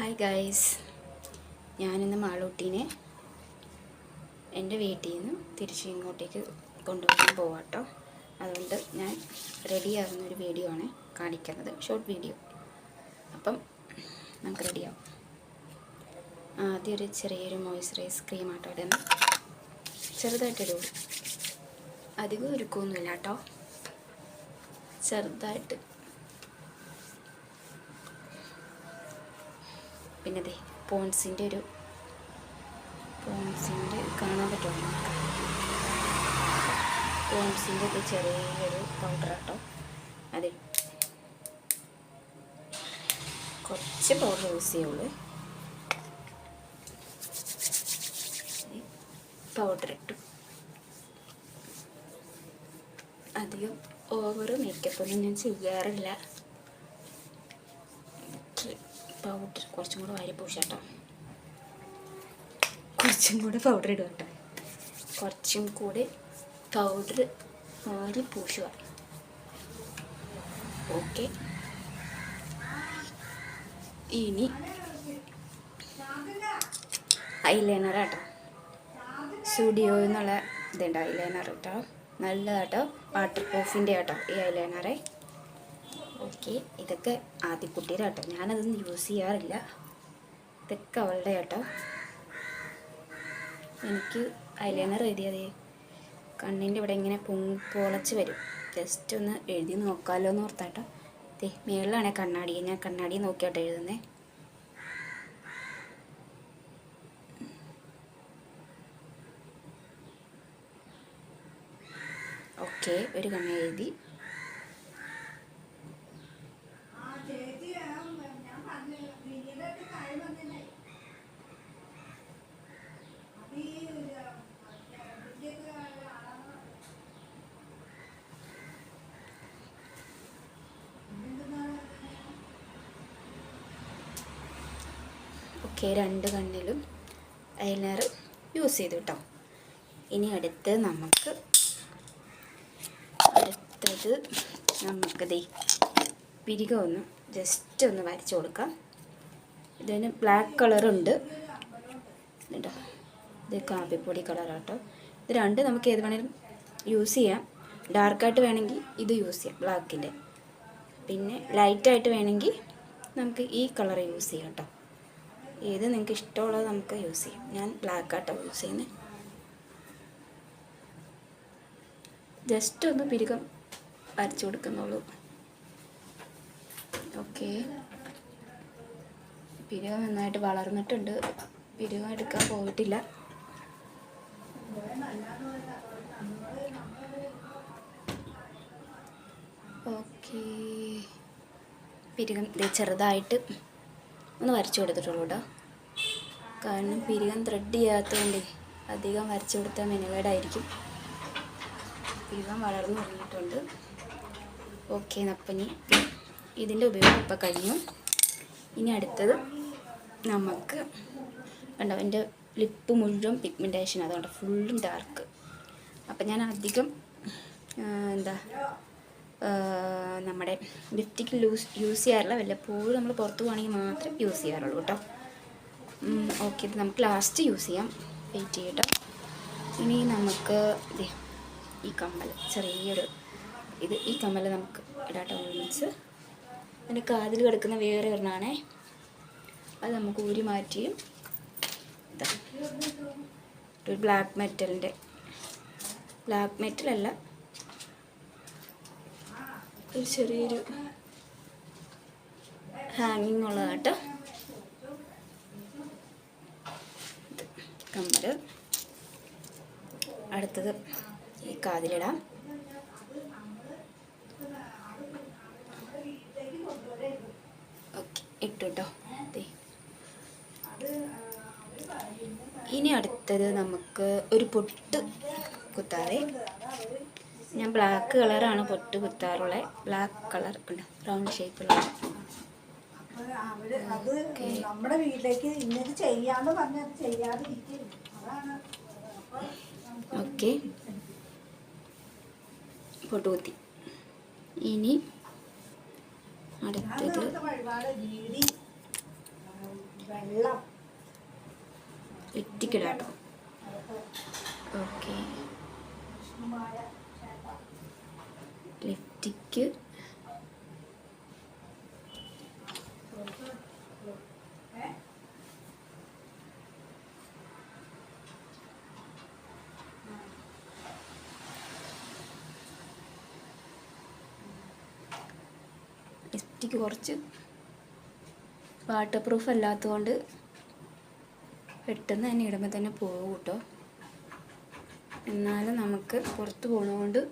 Hi guys ഞാനിന്ന് മാളൂട്ടീനെ എന്റെ വീട്ടിൽ നിന്ന് തിരിച്ച് ഇങ്ങോട്ടേക്ക് കൊണ്ടുപോകാൻ പോവാട്ടോ. അതുകൊണ്ട് ഞാൻ റെഡിയാകുന്ന ഒരു വീഡിയോ ആണ് കാണിക്കുന്നത്. ഷോർട്ട് വീഡിയോ അപ്പം നമുക്ക് റെഡിയാവും. ആദ്യം ഒരു ചെറിയൊരു മോയ്സ്ചറൈസ് ക്രീം ആട്ടോ ഇടുന്നത് ചെറുതായിട്ടൊരു അധികം ഒരുക്കൊന്നുമില്ല കേട്ടോ ചെറുതായിട്ട് പിന്നെ അതെ പോൺസിന്റെ ഒരു പോൺസിന്റെ കാണാൻ പറ്റുമോ പോൺസിന്റെ ഒരു ചെറിയൊരു പൗഡർ കേട്ടോ അതെ. കുറച്ച് പൗഡർ യൂസ് ചെയ്യുള്ളൂ. പൗഡർ ഇട്ടു. അധികം ഓവർ മേക്കപ്പൊന്നും ഞാൻ ചെയ്യാറില്ല. പൗഡർ കുറച്ചും കൂടെ വാരി പൂശാട്ടോ കുറച്ചും കൂടെ പൗഡർ ഇടുക കേട്ടോ. കുറച്ചും കൂടി പൗഡർ വാരി പൂശുക. ഓക്കെ ഇനി ഐലൈനർ കേട്ടോ സ്റ്റുഡിയോ എന്നുള്ള ഇതുണ്ട് ഐലൈനർ കേട്ടോ നല്ലതാട്ടോ. വാട്ടർ പ്രൂഫിന്റെ കേട്ടോ ഈ ഐലൈനറെ ഓക്കെ ഇതൊക്കെ ആദ്യക്കുട്ടിയുടെ കേട്ടോ ഞാനതൊന്നും യൂസ് ചെയ്യാറില്ല. ഇതൊക്കെ അവളുടെ കേട്ടോ എനിക്ക് ഐലൈനർ എഴുതിയതേ കണ്ണിന്റെ ഇവിടെ ഇങ്ങനെ പൊങ്ങി പൊളച്ച് വരും. ജസ്റ്റ് ഒന്ന് എഴുതി നോക്കാമല്ലോ എന്ന് ഓർത്താട്ടോ. ദേ മേളിലാണ് കണ്ണാടി. ഞാൻ കണ്ണാടി നോക്കിയാട്ടോ എഴുതുന്നേ. ഓക്കെ ഒരു കണ്ണ് എഴുതി. ഓക്കെ രണ്ട് കണ്ണിലും ഐലൈനർ യൂസ് ചെയ്തു കേട്ടോ ഇനി അടുത്ത് നമുക്ക് അടുത്തത് നമുക്ക് ദേ പിരിക ഒന്ന് ജസ്റ്റ് ഒന്ന് വരച്ചു കൊടുക്കാം. ഇതിന് ബ്ലാക്ക് കളറുണ്ട് കേട്ടോ ഇത് കാപ്പിപ്പൊടി കളറാട്ടോ ഇത് രണ്ട് നമുക്ക് ഏത് വേണേലും യൂസ് ചെയ്യാം. ഡാർക്കായിട്ട് വേണമെങ്കിൽ ഇത് യൂസ് ചെയ്യാം ബ്ലാക്കിന്റെ പിന്നെ ലൈറ്റായിട്ട് വേണമെങ്കിൽ നമുക്ക് ഈ കളർ യൂസ് ചെയ്യാം കേട്ടോ ഏത് നിങ്ങൾക്ക് ഇഷ്ടമുള്ളത് നമുക്ക് യൂസ് ചെയ്യാം. ഞാൻ ബ്ലാക്ക് ആട്ടോ യൂസ് ചെയ്യുന്നത് ജസ്റ്റ് ഒന്ന് പിരുകം വരച്ചു കൊടുക്കുന്നുള്ളൂ. ഓക്കെ പിരുകം നന്നായിട്ട് വളർന്നിട്ടുണ്ട്. പിരുകം എടുക്കാൻ പോയിട്ടില്ല. ഓക്കെ പിരുകം ചെറുതായിട്ട് ഒന്ന് വരച്ചു കൊടുത്തിട്ടുള്ളൂ കേട്ടോ. കാരണം പിരികം ത്രെഡ് ചെയ്യാത്തതുകൊണ്ട് അധികം വരച്ചു കൊടുത്താൽ മെനുവേഡായിരിക്കും പിരികം വളർന്നു തുടങ്ങിയിട്ടുണ്ട്. ഓക്കെ നപ്പനി ഇതിന്റെ ഉപയോഗം ഇപ്പം കഴിഞ്ഞു. ഇനി അടുത്തത് നമുക്ക് കണ്ടോ എന്റെ ലിപ്പ് മുഴുവൻ പിഗ്മെന്റേഷൻ അതുകൊണ്ട് ഫുള്ളും ഡാർക്ക് അപ്പം ഞാൻ അധികം എന്താ നമ്മുടെ ലിപ്റ്റിക്ക് ലൂസ് യൂസ് ചെയ്യാറില്ല. വല്ലപ്പോഴും നമ്മൾ പുറത്ത് പോകണമെങ്കിൽ മാത്രം യൂസ് ചെയ്യാറുള്ളൂ കേട്ടോ. ഓക്കെ ഇത് നമുക്ക് ലാസ്റ്റ് യൂസ് ചെയ്യാം. വെയിറ്റ് ചെയ്യട്ടോ. ഇനി നമുക്ക് ദേ ഈ കമ്മൽ ചെറിയൊരു ഇത് ഈ കമ്മൽ നമുക്ക് ഇടാട്ടോ മീൻസ് അതിന്റെ കാതിൽ കിടക്കുന്ന വേറെ ഒരെണ്ണമാണേ അത് നമുക്ക് ഊരി മാറ്റിയും ഇതാ. ഒരു ബ്ലാക്ക് മെറ്റലിന്റെ ബ്ലാക്ക് മെറ്റലല്ല ഒരു ചെറിയൊരു ഹാങ്ങിങ് ഉള്ളതാട്ടോ കമ്മൽ അടുത്തത് ഈ കാതിലിടാം. ഓക്കെ ഇട്ടു കേട്ടോ. ഇനി അടുത്തത് നമുക്ക് ഒരു പൊട്ട് കുത്താതെ ഞാൻ ബ്ലാക്ക് കളറാണ് പൊട്ട് കുത്താറുള്ളത് ബ്ലാക്ക് കളർ ഉണ്ട്. റൗണ്ട് ഷേപ്പുള്ള അപ്പോൾ അവർ അത് നമ്മുടെ വീട്ടിലേക്ക് ഇന്നത് ചെയ്യാന്ന് പറഞ്ഞത് ചെയ്യാതിരിക്കും അതാണ് ഓക്കെ പൊട്ട് കുത്തി. ഇനി അടുത്തത് വെട്ടിക്കിടാട്ടോ. ഓക്കെ ലിപ്റ്റിക്ക് ഏ ലിപ്റ്റിക്ക് കുറച്ച് വാട്ടർ പ്രൂഫ് അല്ലാത്തതുകൊണ്ട് പെട്ടെന്ന് തന്നെ ഇടുമ്പോൾ തന്നെ പോകും കേട്ടോ. എന്നാലും നമുക്ക് പുറത്ത് കൊണ്ടുപോയേക്കാനേ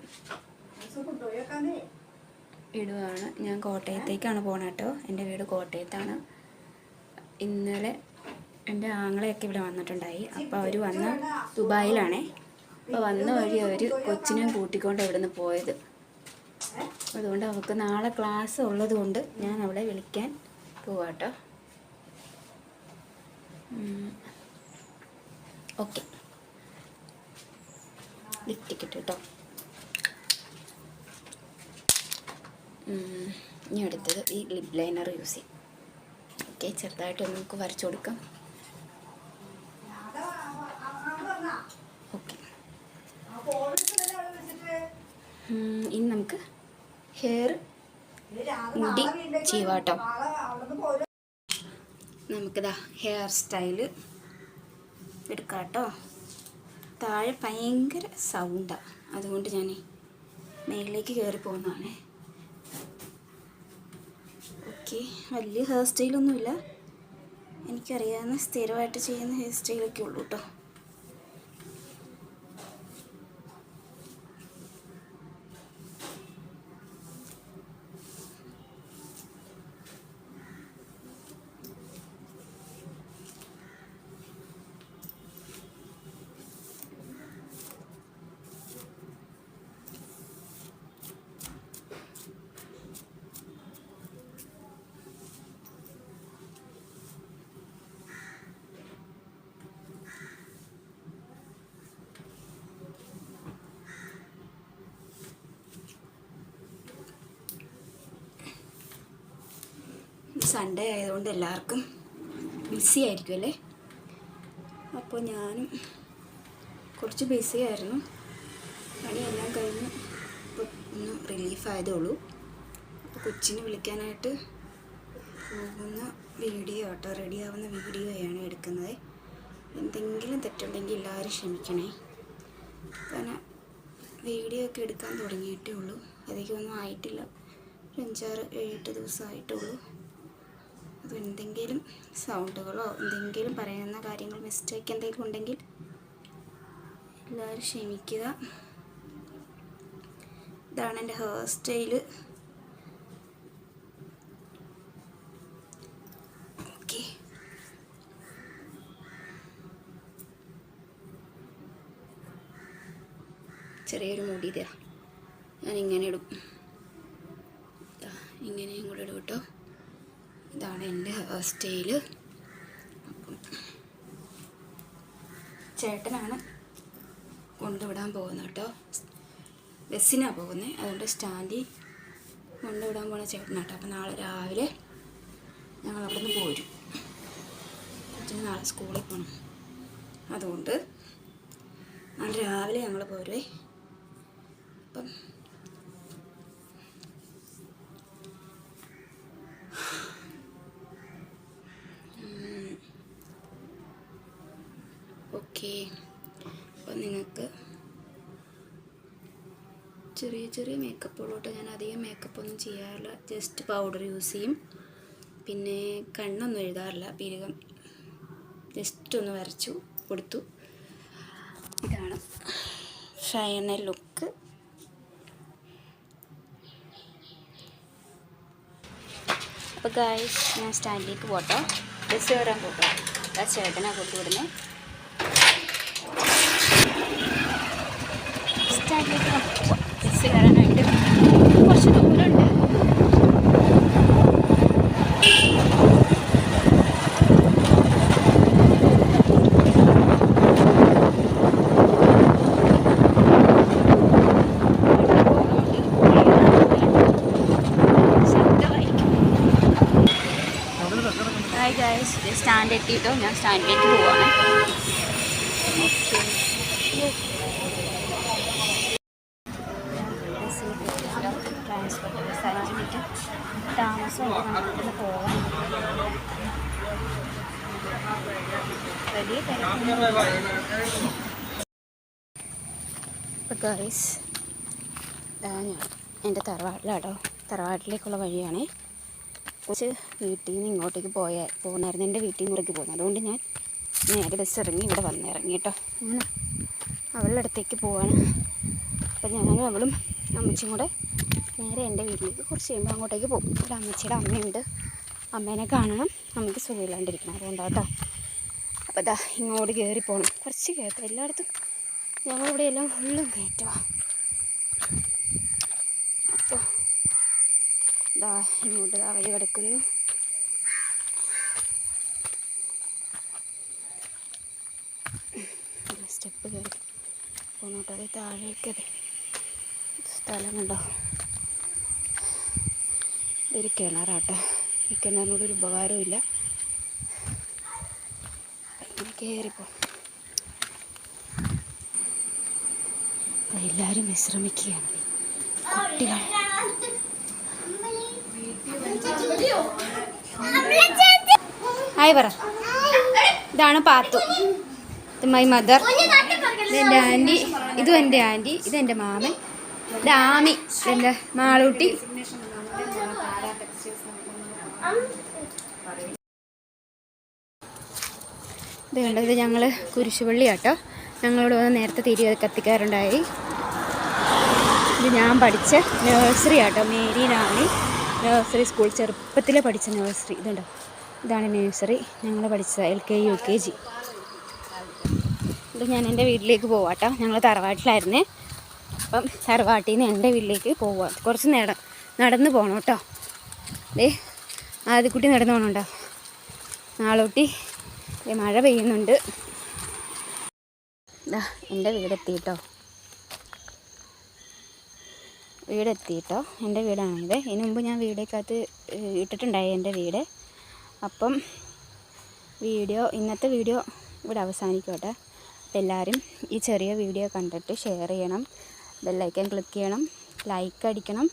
ഇടുവാണ്. ഞാൻ കോട്ടയത്തേക്കാണ് പോണ കേട്ടോ എന്റെ വീട് കോട്ടയത്താണ്. ഇന്നലെ എന്റെ ആങ്ങളെയൊക്കെ ഇവിടെ വന്നിട്ടുണ്ടായി. അപ്പോൾ അവർ വന്ന് ദുബായിലാണേ. അപ്പോൾ വന്ന വഴി അവർ കൊച്ചിനെയും കൂട്ടിക്കൊണ്ട് ഇവിടെ നിന്ന് പോയത്. അതുകൊണ്ട് അവൾക്ക് നാളെ ക്ലാസ് ഉള്ളത് കൊണ്ട് ഞാൻ അവളെ വിളിക്കാൻ പോവാട്ടോ ഓക്കെ. ലിഫ്റ്റ് ഇട്ട് കേട്ടോ ഇനി അടുത്തത് ഈ ലിപ് ലൈനർ യൂസ് ചെയ്യും ഓക്കെ ചെറുതായിട്ട് നമുക്ക് വരച്ചു കൊടുക്കാം? ഓക്കെ? ഇനി നമുക്ക് ഹെയർ മുടി ചെയ്യാട്ടോ. നമുക്കിതാ ഹെയർ സ്റ്റൈൽ എടുക്കാം കേട്ടോ താഴെ ഭയങ്കര സൗണ്ടാണ് അതുകൊണ്ട് ഞാൻ മേളിലേക്ക് കയറി പോകുന്നതാണേ ഓക്കെ വലിയ ഹെയർ സ്റ്റൈലൊന്നുമില്ല എനിക്കറിയാവുന്ന സ്ഥിരമായിട്ട് ചെയ്യുന്ന ഹെയർ സ്റ്റൈലൊക്കെ ഉള്ളൂ കേട്ടോ സൺഡേ ആയതുകൊണ്ട് എല്ലാവർക്കും ബിസി ആയിരിക്കും അല്ലേ? അപ്പോൾ ഞാനും കുറച്ച് ബിസി ആയിരുന്നു. പണിയെല്ലാം കഴിഞ്ഞ് ഒന്ന് റിലീഫായതേ ഉള്ളൂ. അപ്പോൾ കൊച്ചിനെ വിളിക്കാനായിട്ട് പോകുന്ന വീഡിയോ കേട്ടോ റെഡി ആവുന്ന വീഡിയോയാണ് എടുക്കുന്നത്. എന്തെങ്കിലും തെറ്റുണ്ടെങ്കിൽ എല്ലാവരും ക്ഷമിക്കണേ. കാരണം വീഡിയോ ഒക്കെ എടുക്കാൻ തുടങ്ങിയിട്ടേ ഉള്ളൂ. അധികമൊന്നും ആയിട്ടില്ല. അഞ്ചാറ് ഏഴെട്ട് ദിവസമായിട്ടേ ഉള്ളൂ. എന്തെങ്കിലും സൗണ്ടുകളോ എന്തെങ്കിലും പറയുന്ന കാര്യങ്ങൾ മിസ്റ്റേക്ക് എന്തെങ്കിലും ഉണ്ടെങ്കിൽ എല്ലാവരും ക്ഷമിക്കുക. ഇതാണ് എന്റെ ഹെയർ സ്റ്റൈൽ ഓക്കെ ചെറിയൊരു മുടി തരാം ഞാനിങ്ങനെ ഇടും. ഇങ്ങനെയും കൂടെ ഇടും കേട്ടോ. ഇതാണ് എന്റെ ഹെയർ സ്റ്റൈൽ ചേട്ടനാണ് കൊണ്ടുവിടാൻ പോകുന്നത് കേട്ടോ. ബസ്സിനാണ് പോകുന്നത് അതുകൊണ്ട് സ്റ്റാൻഡിൽ കൊണ്ടുവിടാൻ പോണ ചേട്ടനാട്ടോ അപ്പോൾ നാളെ രാവിലെ ഞങ്ങൾ അവിടെ നിന്ന് പോരും നാളെ സ്കൂളിൽ പോകണം. അതുകൊണ്ട് നാളെ രാവിലെ ഞങ്ങൾ പോരുവേ. അപ്പം ചെറിയ മേക്കപ്പുള്ളോട്ട് ഞാൻ അധികം മേക്കപ്പ് ഒന്നും ചെയ്യാറില്ല. ജസ്റ്റ് പൗഡർ യൂസ് ചെയ്യും. പിന്നെ കണ്ണൊന്നും എഴുതാറില്ല. പീരകം ജസ്റ്റ് ഒന്ന് വരച്ചു കൊടുത്തു. ഇതാണ് ഫൈനൽ ലുക്ക് അപ്പോൾ ഗായ്സ് ഞാൻ സ്റ്റാൻഡിലേക്ക് പോട്ടോ. ബസ് കയറാൻ പോട്ടോ. ആ ചേട്ടനാ കൊണ്ടുവിടുന്നത് സ്റ്റാൻഡിലേക്ക് നമുക്ക് ബസ് കയറാനായിട്ട് കുറച്ച് ദൂരമുണ്ട്. സ്റ്റാൻഡ് എത്തിയിട്ടോ ഞാൻ സ്റ്റാൻഡിലേക്ക് പോവാണ്. ട്രാൻസ്പോർട്ട് ഗൈസ് ഞാൻ എന്റെ തറവാട്ടിലാട്ടോ. തറവാട്ടിലേക്കുള്ള വഴിയാണേ. കുറച്ച് വീട്ടിൽ നിന്ന് ഇങ്ങോട്ടേക്ക് പോയ പോകുന്നായിരുന്നു എന്റെ വീട്ടിൽ നിന്ന് ഇറങ്ങി പോകുന്നത് അതുകൊണ്ട് ഞാൻ നേരെ ബസ് ഇറങ്ങി ഇവിടെ വന്നിറങ്ങി കേട്ടോ. അങ്ങനെ അവളുടെ അടുത്തേക്ക് പോവാണ്. അപ്പം ഞാനും അവളും അമ്മച്ചിയും കൂടെ നേരെ എന്റെ വീട്ടിലേക്ക് കുറച്ച് കഴിയുമ്പോൾ അങ്ങോട്ടേക്ക് പോകും. ഇവിടെ അമ്മച്ചിയുടെ അമ്മയുണ്ട്. അമ്മേനെ കാണണം. നമുക്ക് സുഖമില്ലാണ്ടിരിക്കണം. അതുകൊണ്ടാട്ടോ അപ്പോൾ ഇതാ ഇങ്ങോട്ട് കയറി പോകണം കുറച്ച് കയറ്റം എല്ലായിടത്തും ഞങ്ങളിവിടെ എല്ലാം ഫുള്ളും കയറ്റമാണ് അപ്പോൾ ഇതാ ഇങ്ങോട്ട് ഇതാ വഴി കിടക്കുന്നു. സ്റ്റെപ്പ് കയറി പോന്നോട്ട് അത് താഴേക്ക് അതെ സ്ഥലം കണ്ടോ ഇതൊരു കിണറാട്ടോ. ഈ കിണറിനോട് ഒരു ഉപകാരമില്ല കയറിപ്പോ എല്ലാവരും വിശ്രമിക്കുകയാണ്. കുട്ടികൾ. ഹായ് പറ. ഇതാണ് പാത്തു. ഇത് മൈ മദർ ഇതെന്റെ ആന്റി. ഇതും എന്റെ ആന്റി. ഇതെന്റെ മാമൻ. ഇത് ആമി. ഇതെന്റെ മാളൂട്ടി. ഇത് കണ്ടോ ഇത് ഞങ്ങൾ കുരിശുപള്ളി ആട്ടോ ഞങ്ങളോട് വന്ന് നേരത്തെ തിരി കത്തിക്കാറുണ്ടായി. ഇത് ഞാൻ പഠിച്ച നഴ്സറി ആട്ടോ മേരി റാണി നഴ്സറി സ്കൂൾ ചെറുപ്പത്തിൽ പഠിച്ച നഴ്സറി ഇതുണ്ടോ? ഇതാണ് നഴ്സറി ഞങ്ങൾ പഠിച്ച L K U K G ഇത് ഞാൻ എന്റെ വീട്ടിലേക്ക് പോവാട്ടോ. ഞങ്ങൾ തറവാട്ടിലായിരുന്നേ. അപ്പം തറവാട്ടിൽ നിന്ന് എന്റെ വീട്ടിലേക്ക് പോവാം. കുറച്ച് നേരം നടന്ന് പോകണം കേട്ടോ. ദേ ആദ്യക്കുട്ടി നടന്നു പോകണുണ്ടോ നാളൂട്ടി. മഴ പെയ്യുന്നുണ്ട്. എന്റെ വീടെത്തിയിട്ടോ. വീടെത്തിയിട്ടോ. എന്റെ വീടാണിത്. ഇതിനു മുമ്പ് ഞാൻ വീടേക്കകത്ത് ഇട്ടിട്ടുണ്ടായി എന്റെ വീട്. അപ്പം വീഡിയോ ഇന്നത്തെ വീഡിയോ ഇവിടെ അവസാനിക്കോട്ടെ. അപ്പോൾ എല്ലാവരും ഈ ചെറിയ വീഡിയോ കണ്ടിട്ട് ഷെയർ ചെയ്യണം. ബെല്ലൈക്കൻ ക്ലിക്ക് ചെയ്യണം. ലൈക്ക് അടിക്കണം.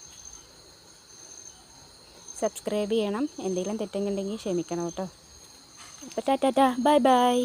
സബ്സ്ക്രൈബ് ചെയ്യണം. എന്തെങ്കിലും തെറ്റെങ്കിലുണ്ടെങ്കിൽ ക്ഷമിക്കണം കേട്ടോ. അപ്പോൾ ടാറ്റാ ബൈ ബൈ